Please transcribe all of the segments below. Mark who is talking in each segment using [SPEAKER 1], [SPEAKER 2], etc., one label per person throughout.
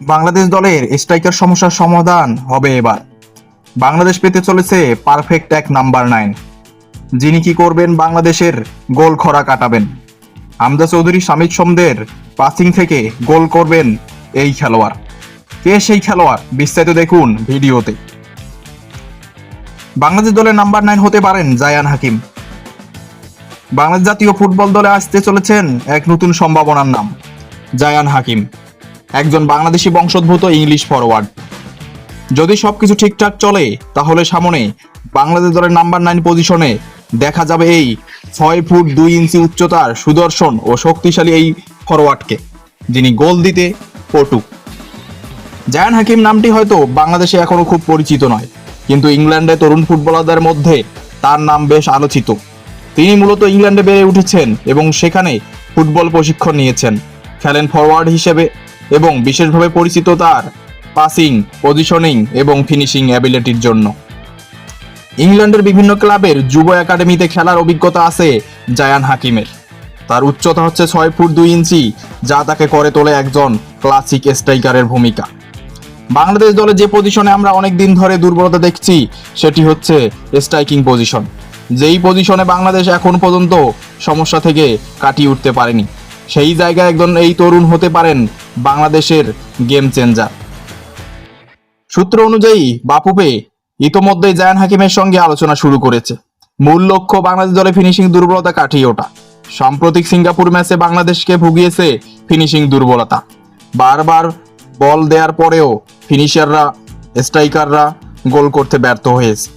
[SPEAKER 1] বাংলাদেশ দলের স্ট্রাইকার সমস্যার সমাধান হবে এবার। বাংলাদেশ পেতে চলেছে পারফেক্ট এক নাম্বার নাইন যিনি কি করবেন বাংলাদেশের গোল খরা কাটাবেন? হামজা চৌধুরী সামিদ সোমদের পাসিং থেকে গোল করবেন এই খেলোয়াড়। কে সেই খেলোয়াড়? বিস্তারিত দেখুন ভিডিওতে। বাংলাদেশ দলের নাম্বার নাইন হতে পারেন জায়ান হাকিম। বাংলাদেশ জাতীয় ফুটবল দলে আসতে চলেছেন এক নতুন সম্ভাবনার নাম, জায়ান হাকিম। একজন বাংলাদেশি বংশোদ্ভূত ইংলিশ ফরওয়ার্ড যদি সবকিছু ঠিকঠাক চলে, তাহলে সামনে বাংলাদেশ দলের নাম্বার নাইন পজিশনে দেখা যাবে এই ছয় ফুট দুই ইঞ্চি উচ্চতার সুদর্শন ও শক্তিশালী এই ফরওয়ার্ডকে যিনি গোল দিতে পটু। জায়ান হাকিম নামটি হয়তো বাংলাদেশে এখনও খুব পরিচিত নয়, কিন্তু ইংল্যান্ডে তরুণ ফুটবলারদের মধ্যে তার নাম বেশ আলোচিত। তিনি মূলত ইংল্যান্ডে বেড়ে উঠেছেন এবং সেখানে ফুটবল প্রশিক্ষণ নিয়েছেন। খেলেন ফরওয়ার্ড হিসেবে এবং বিশেষভাবে পরিচিত তার পাসিং পজিশনিং এবং ফিনিশিং অ্যাবিলিটির জন্য। ইংল্যান্ডের বিভিন্ন ক্লাবের যুব একাডেমিতে খেলার অভিজ্ঞতা আছে জায়ান হাকিমের। তার উচ্চতা হচ্ছে ছয় ফুট দুই ইঞ্চি, যা তাকে করে তোলে একজন ক্লাসিক স্ট্রাইকারের ভূমিকা। বাংলাদেশ দলে যে পজিশনে আমরা অনেক দিন ধরে দুর্বলতা দেখছি, সেটি হচ্ছে স্ট্রাইকিং পজিশন যেই পজিশনে বাংলাদেশ এখন পর্যন্ত সমস্যা থেকে কাটিয়ে উঠতে পারেনি। সেই জায়গায় একজন এই তরুণ হতে পারেন বাংলাদেশের গেম চেঞ্জার। সূত্র অনুযায়ী বাপুপে ইতোমধ্যেই জায়ান হাকিমের সঙ্গে আলোচনা শুরু করেছে। মূল লক্ষ্য বাংলাদেশ দলে ফিনিশিং দুর্বলতা কাটিয়ে ওঠা। সাম্প্রতিক সিঙ্গাপুর ম্যাচে বাংলাদেশকে ভুগিয়েছে ফিনিশিং দুর্বলতা। বারবার বল দেওয়ার পরেও ফিনিশাররা স্ট্রাইকাররা গোল করতে ব্যর্থ হয়েছে।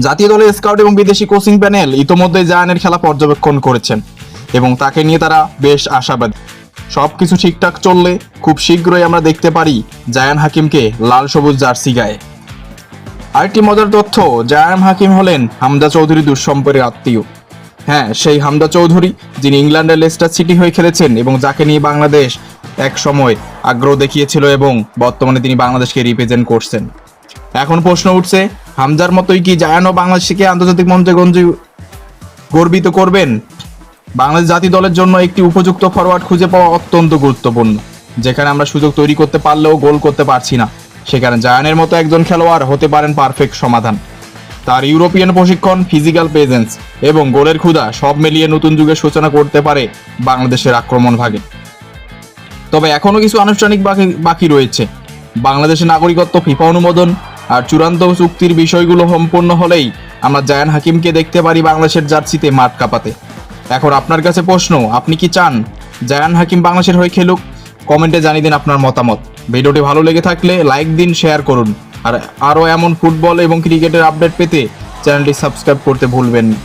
[SPEAKER 1] জাতীয় দলের স্কাউট এবং বিদেশি কোচিং প্যানেল ইতোমধ্যে জায়ানের খেলা পর্যবেক্ষণ করেছেন। এবং তাকে নিয়ে তারা বেশ আশাবাদী। সব কিছু ঠিকঠাক চললে খুব শীঘ্রই আমরা দেখতে পারি জায়ান হাকিমকে লাল সবুজ জার্সি গায়ে। আরেকটি মজার তথ্য, জায়ান হাকিম হলেন হামদা চৌধুরী দুঃসম্পর্কের আত্মীয়। হ্যাঁ সেই হামদা চৌধুরী যিনি ইংল্যান্ডের লেস্টার সিটি হয়ে খেলেছেন এবং যাকে নিয়ে বাংলাদেশ এক সময় আগ্রহ দেখিয়েছিল এবং বর্তমানে তিনি বাংলাদেশকে রিপ্রেজেন্ট করছেন। এখন প্রশ্ন উঠছে, হামজার মতোই কি জায়ানও বাংলাদেশকে আন্তর্জাতিক মঞ্চে গঞ্জে গর্বিত করবেন? বাংলাদেশ জাতীয় দলের জন্য একটি উপযুক্ত ফরওয়ার্ড খুঁজে পাওয়া অত্যন্ত গুরুত্বপূর্ণ। যেখানে আমরা সুযোগ তৈরি করতে পারলেও গোল করতে পারছি না। সেখানে জায়ানের মতো একজন খেলোয়াড় হতে পারেন পারফেক্ট সমাধান। তার ইউরোপিয়ান প্রশিক্ষণ ফিজিক্যাল প্রেজেন্স এবং গোলের ক্ষুধা সব মিলিয়ে নতুন যুগের সূচনা করতে পারে বাংলাদেশের আক্রমণ ভাগে। তবে এখনও কিছু আনুষ্ঠানিক বাকি বাকি রয়েছে। বাংলাদেশের নাগরিকত্ব, ফিফা অনুমোদন আর চূড়ান্ত চুক্তির বিষয়গুলো সম্পূর্ণ হলেই আমরা জায়ান হাকিমকে দেখতে পারি বাংলাদেশের জার্সিতে মাঠ কাঁপাতে। এখন আপনার কাছে প্রশ্ন, আপনি কি চান? জায়ান হাকিম বাংলাদেশের হয়ে খেলুক? কমেন্টে জানিয়ে দিন আপনার মতামত। ভিডিওটি ভালো লেগে থাকলে লাইক দিন, শেয়ার করুন। আর আরও এমন ফুটবল এবং ক্রিকেটের আপডেট পেতে চ্যানেলটি সাবস্ক্রাইব করতে ভুলবেন না।